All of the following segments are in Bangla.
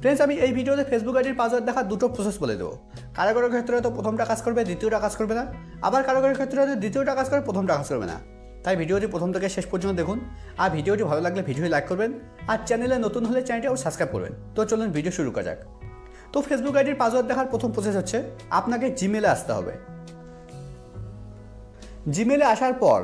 ফ্রেন্ডস আমি এই ভিডিওতে ফেসবুক আইডির পাসওয়ার্ড দেখা দুটো প্রসেস বলে দেবো। কারও কারও ক্ষেত্রে হয়তো প্রথমটা কাজ করবে, দ্বিতীয়টা কাজ করবে না। আবার কারও কারও ক্ষেত্রে হয়তো দ্বিতীয়টা কাজ করে প্রথমটা কাজ করবে না। তাই ভিডিওটি প্রথম থেকে শেষ পর্যন্ত দেখুন। আর ভিডিওটি ভালো লাগলে ভিডিওটি লাইক করবেন। আর চ্যানেলে নতুন হলে চ্যানেলটি সাবস্ক্রাইব করবেন। তো চলুন ভিডিও শুরু করা যাক। তো ফেসবুক আইডির পাসওয়ার্ড দেখার প্রথম প্রসেস হচ্ছে, আপনাকে জিমেলে আসতে হবে। জিমেলে আসার পর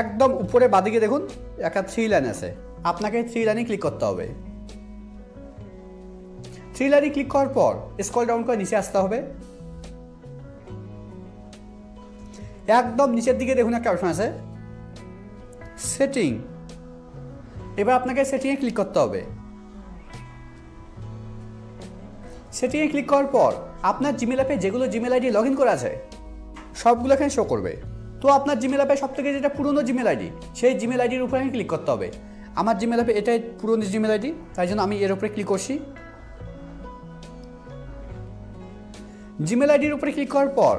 একদম উপরে বাদিকে দেখুন, একটা থ্রি লাইন আছে। আপনাকে থ্রি লাইনে ক্লিক করতে হবে। থ্রি লাইনে ক্লিক করার পর স্কল ডাউন করে নিচে আসতে হবে। একদম নিচের দিকে দেখুন একটা অপশন আছে। সেটিং এবার আপনাকে সেটিংয়ে ক্লিক করতে হবে। সেটিংয়ে ক্লিক করার পর আপনার জিমেল অ্যাপে যেগুলো জিমেল আইডি লগ ইন করা আছে, সবগুলো এখানে শো করবে। তো আপনার জিমেল অ্যাপে সব থেকে যেটা পুরনো জিমেল আইডি সেই জিমেল আইডির উপরে আমি ক্লিক করতে হবে। আমার জিমেল অ্যাপে এটাই পুরনো জিমেল আইডি তাই জন্য আমি এর উপরে ক্লিক করছি। জিমেল আইডির উপরে ক্লিক করার পর,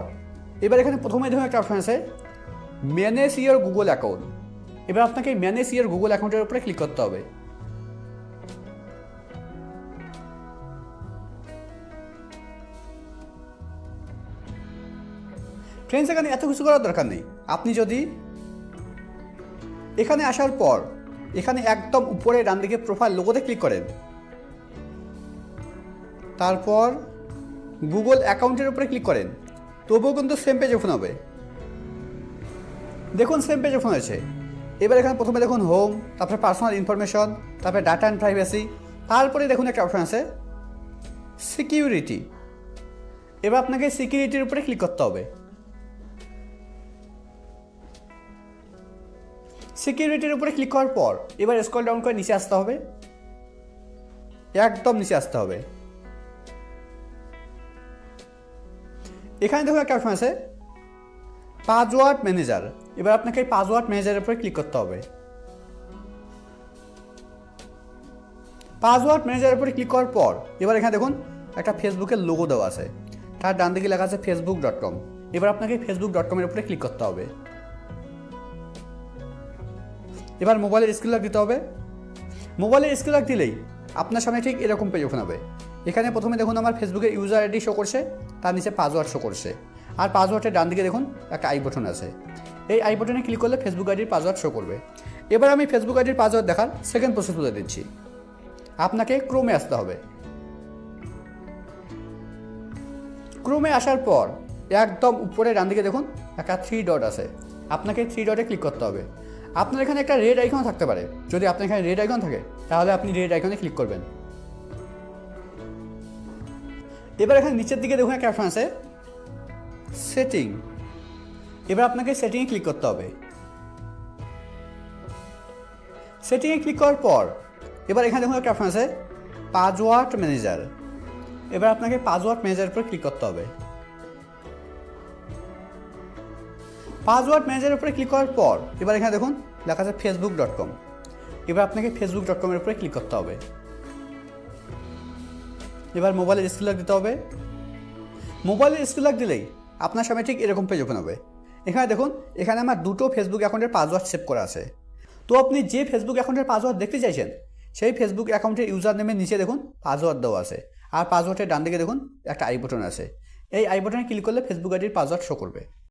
এবার এখানে প্রথমে ধরুন একটা অপশন আছে ম্যানেজ ইয়ার গুগল অ্যাকাউন্ট এবার আপনাকে ম্যানেজ ইয়ার গুগল অ্যাকাউন্টের উপরে ক্লিক করতে হবে। ফ্রেন্ডস এখানে এত কিছু করার দরকার নেই। আপনি যদি এখানে আসার পর, এখানে একদম উপরে ডান দিকে প্রোফাইল লোগোতে ক্লিক করেন, তারপর গুগল অ্যাকাউন্টের উপরে ক্লিক করেন। তবুও কিন্তু সেম পেজ ওপেন হবে। দেখুন সেম পেজ ওপেন হয়েছে। এবার এখানে প্রথমে দেখুন হোম তারপরে পার্সোনাল ইনফরমেশন তারপরে ডাটা অ্যান্ড প্রাইভেসি তারপরে দেখুন একটা অপশন আছে সিকিউরিটি এবার আপনাকে সিকিউরিটির উপরে ক্লিক করতে হবে। সিকিউরিটির উপরে ক্লিক করার পর এবার স্ক্রল ডাউন করে নিচে আসতে হবে। একদম নিচে আসতে হবে। এখানে দেখুন একটা অপশন আছে। পাসওয়ার্ড ম্যানেজার এবার আপনাকে পাসওয়ার্ড ম্যানেজারের উপরে ক্লিক করতে হবে। পাসওয়ার্ড ম্যানেজারের উপরে ক্লিক করার পর, এবার এখানে দেখুন একটা ফেসবুকের লোগো দেওয়া আছে। তার ডান দিকে লেখা আছে ফেসবুক ডট কম এবার আপনাকে ফেসবুক ডট কমের উপরে ক্লিক করতে হবে। এবার মোবাইলের স্ক্রিন লক দিতে হবে। মোবাইলের স্ক্রিন লক দিলেই আপনার সামনে ঠিক এরকম পেজ ওপেন হবে। এখানে প্রথমে দেখুন আমার ফেসবুকের ইউজার আইডি শো করছে, তার নিচে পাসওয়ার্ড শো করছে। আর পাসওয়ার্ডের ডান দিকে দেখুন একটা আই বটন আছে। এই আই বটনে ক্লিক করলে ফেসবুক আইডির পাসওয়ার্ড শো করবে। এবার আমি ফেসবুক আইডির পাসওয়ার্ড দেখার সেকেন্ড প্রসেস বলে দিচ্ছি। আপনাকে ক্রোমে আসতে হবে। ক্রোমে আসার পর একদম উপরে ডান দিকে দেখুন একটা থ্রি ডট আছে। আপনাকে থ্রি ডটে ক্লিক করতে হবে। আপনার এখানে একটা রেড আইকন থাকতে পারে। যদি আপনার এখানে রেড আইকন থাকে, তাহলে আপনি রেড আইকনে ক্লিক করবেন। এবার এখানে নিচের দিকে দেখুন একটা অপশন আছে। সেটিং এবার আপনাকে সেটিংয়ে ক্লিক করতে হবে। সেটিংয়ে ক্লিক করার পর, এবার এখানে দেখুন একটা অপশন আছে পাসওয়ার্ড ম্যানেজার এবার আপনাকে পাসওয়ার্ড ম্যানেজারের উপর ক্লিক করতে হবে। পাসওয়ার্ড ম্যানেজারের উপরে ক্লিক করার পর, এবার এখানে দেখুন, লেখা আছে ফেসবুক ডট কম এবার আপনাকে ফেসবুক ডট কমের উপরে ক্লিক করতে হবে। এবার মোবাইলের স্ক্রিন লক দিতে হবে। মোবাইলের স্ক্রিন লক দিলেই আপনার সামনে ঠিক এরকম পেজ ওপেন হবে। এখানে দেখুন, এখানে আমার দুটো ফেসবুক অ্যাকাউন্টের পাসওয়ার্ড সেভ করা আছে। তো আপনি যে ফেসবুক অ্যাকাউন্টের পাসওয়ার্ড দেখতে চাইছেন, সেই ফেসবুক অ্যাকাউন্টের ইউজার নেমের নিচে দেখুন পাসওয়ার্ড দেওয়া আছে। আর পাসওয়ার্ডের ডান দিকে দেখুন, একটা আই বটন আছে। এই আই বটনে ক্লিক করলে ফেসবুক আইডির পাসওয়ার্ড শো করবে।